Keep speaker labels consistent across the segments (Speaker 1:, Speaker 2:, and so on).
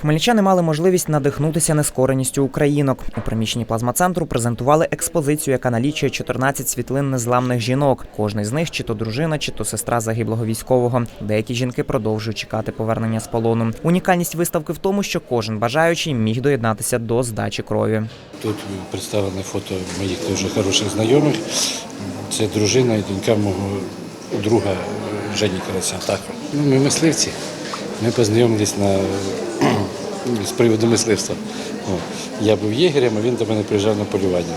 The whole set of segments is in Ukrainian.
Speaker 1: Хмельничани мали можливість надихнутися нескореністю українок. У приміщенні плазмацентру презентували експозицію, яка налічує 14 світлин незламних жінок. Кожний з них чи то дружина, чи то сестра загиблого військового. Деякі жінки продовжують чекати повернення з полону. Унікальність виставки в тому, що кожен бажаючий міг доєднатися до здачі крові.
Speaker 2: Тут представлене фото моїх дуже хороших знайомих. Це дружина і донька мого друга Жені Карася. Так. Ну, ми мисливці. Ми познайомились на, з приводу мисливства. Я був єгерем, а він до мене приїжджав на полювання.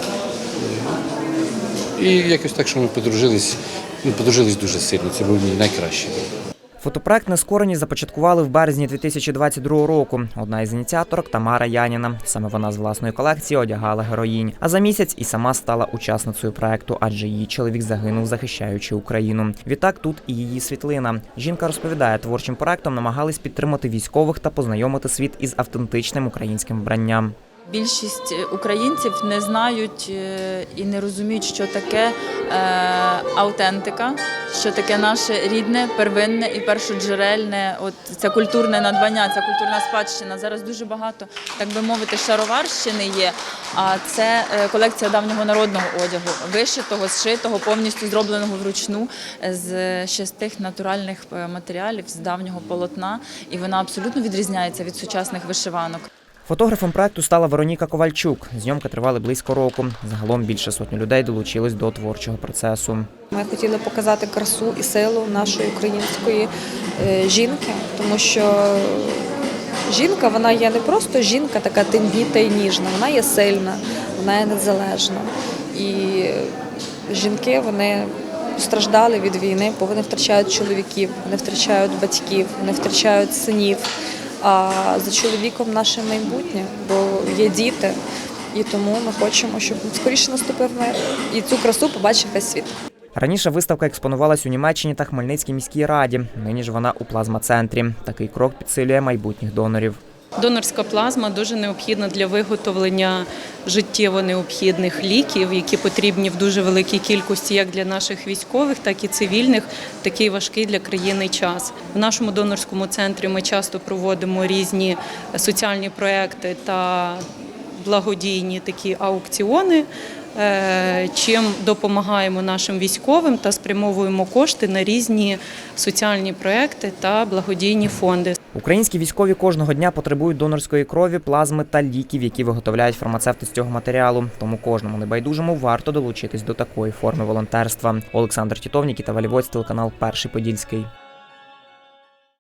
Speaker 2: І якось так, що ми подружились, ну, подружились дуже сильно. Це був мій найкращий.
Speaker 1: Фотопроект Нескорені започаткували в березні 2022 року. Одна із ініціаторок Тамара Яніна. Саме вона з власної колекції одягала героїнь. А за місяць і сама стала учасницею проекту, адже її чоловік загинув, захищаючи Україну. Відтак тут і її світлина. Жінка розповідає, творчим проектом намагались підтримати військових та познайомити світ із автентичним українським вбранням.
Speaker 3: Більшість е, українців не знають е, і не розуміють, що таке е, аутентика, що таке наше рідне, первинне і першоджерельне. От це культурне надбання, це культурна спадщина. Зараз дуже багато, так би мовити, шароварщини є. А це колекція давнього народного одягу, вишитого, зшитого, повністю зробленого вручну з ще натуральних матеріалів, з давнього полотна, і вона абсолютно відрізняється від сучасних вишиванок.
Speaker 1: Фотографом проекту стала Вероніка Ковальчук. Зйомки тривали близько року. Загалом більше сотні людей долучились до творчого процесу.
Speaker 4: Ми хотіли показати красу і силу нашої української е, жінки, тому що жінка вона є не просто жінка, така тендіта і ніжна, вона є сильна, вона є незалежна. І жінки вони постраждали від війни, бо вони втрачають чоловіків, вони втрачають батьків, вони втрачають синів. А за чоловіком наше майбутнє, бо є діти. І тому ми хочемо, щоб скоріше наступив мир і цю красу побачив весь світ.
Speaker 1: Раніше виставка експонувалась у Німеччині та Хмельницькій міській раді. Нині ж вона у плазма-центрі. Такий крок підсилює майбутніх донорів.
Speaker 5: Донорська плазма дуже необхідна для виготовлення життєво необхідних ліків, які потрібні в дуже великій кількості як для наших військових, так і цивільних такий важкий для країни час. В нашому донорському центрі ми часто проводимо різні соціальні проекти та благодійні такі аукціони. е, Чим допомагаємо нашим військовим та спрямовуємо кошти на різні соціальні проекти та благодійні фонди.
Speaker 1: Українські військові кожного дня потребують донорської крові, плазми та ліків, які виготовляють фармацевти з цього матеріалу. Тому кожному небайдужому варто долучитись до такої форми волонтерства. Олександр Тітовнік та Валівоць, телеканал Перший Подільський.